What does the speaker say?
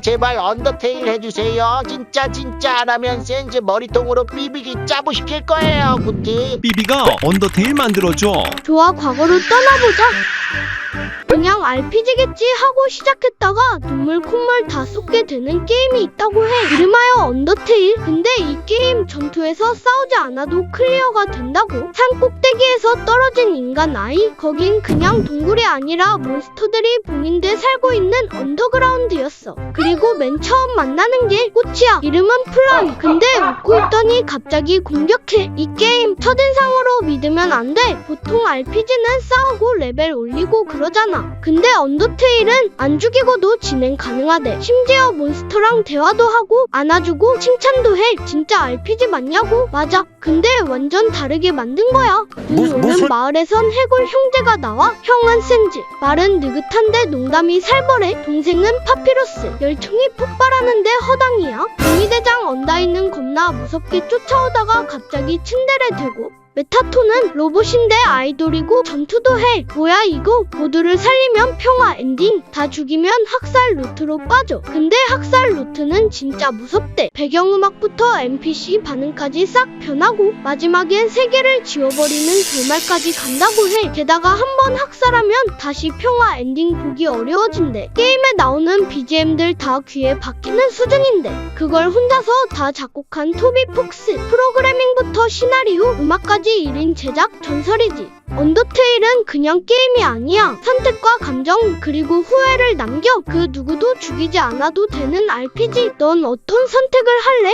제발 언더테일 해주세요. 진짜 진짜 안 하면 센즈 머리통으로 비비기 짜부 시킬 거예요. 구티. 삐비가 언더테일 만들어줘. 좋아, 과거로 떠나보자. 그냥 RPG겠지 하고 시작했다가 눈물 콧물 다 쏟게 되는 게임이 있다고 해. 이름하여 언더테일. 근데 이 게임 전투에서 싸우지 않아도 클리어가 된다고. 산 꼭대기에서 떨어진 인간 아이. 거긴 그냥 동굴이 아니라 몬스터들이 봉인돼 살고 있는 언더그라운드였어. 그리고 맨 처음 만나는 게 꽃이야. 이름은 플라이. 근데 웃고 있더니 갑자기 공격해. 이 게임 첫인상으로 믿으면 안 돼. 보통 RPG는 싸우고 레벨 올리고 그러잖아. 근데 언더테일은 안 죽이고도 진행 가능하대. 심지어 몬스터랑 대화도 하고 안아주고 칭찬도 해. 진짜 RPG 맞냐고? 맞아. 근데 완전 다르게 만든 거야. 눈 무- 오는 무슨- 마을에선 해골 형제가 나와. 형은 센즈. 말은 느긋한데 농담이 살벌해. 동생은 파피루스. 열총이 폭발하는데 허당이야. 동이대장 언다이는 겁나 무섭게 쫓아오다가 갑자기 츤데레 되고 메타토는 로봇인데 아이돌이고 전투도 해. 뭐야 이거? 모두를 살리면 평화 엔딩. 다 죽이면 학살 루트로 빠져. 근데 학살 루트는 진짜 무섭대. 배경음악부터 NPC 반응까지 싹 변하고 마지막엔 세계를 지워버리는 결말까지 간다고 해. 게다가 한 번 학살하면 다시 평화 엔딩 보기 어려워진대. 게임에 나오는 BGM들 다 귀에 박히는 수준인데 그걸 혼자서 다 작곡한 토비 폭스. 프로그래밍부터 시나리오, 음악까지 1인 제작 전설이지. 언더테일은 그냥 게임이 아니야. 선택과 감정 그리고 후회를 남겨 그 누구도 죽이지 않아도 되는 RPG. 넌 어떤 선택을 할래?